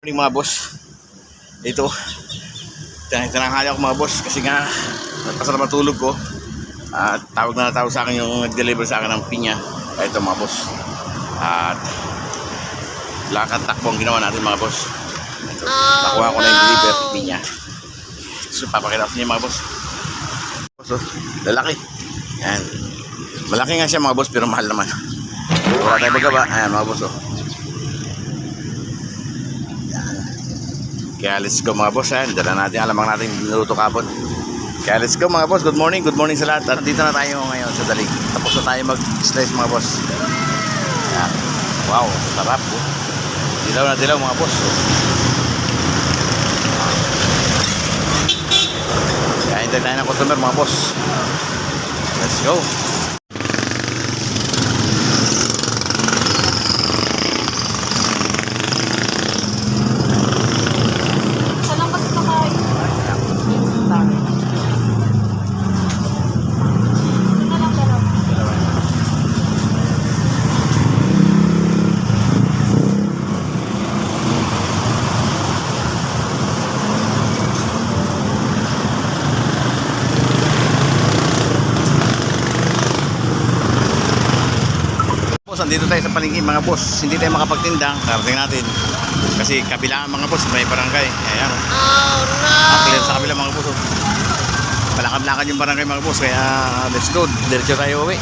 morning mga boss. Ito. Tinanghali ako mga boss kasi nga nagpasarap ang tulog ko. At tawag na tawag sa akin yung nag-deliver sa akin ng pinya. Ito mga boss. At lakad takbo ang ginawa natin mga boss. Ito. Nakuha ko na yung deliver pinya. So papakita ko sa inyo mga boss. Boss oh, lalaki. Yan. Malaki nga siya mga boss pero mahal naman. Wala tayo bagaba. Ayan mga boss oh. Kaya let's go mga boss ha. Dala natin alamang natin niluto kapon. Kaya let's go mga boss. Good morning. Good morning sa lahat. At dito na tayo ngayon sa dalig. Tapos na tayo mag-slice mga boss. Yan. Wow, sarap oh. Dilaw na dilaw mga boss. Kaya hintay tayo ng customer mga boss. Let's go. Boss, andito tayo sa palengke mga boss. Hindi tayo makapagtinda. Karating natin. Kasi kabila mga boss, may barangay. Ayan. Oh no! clear sa kabila mga boss. oh. Palakad-lakad yung barangay mga boss. Kaya let's go. Diretso tayo uwi.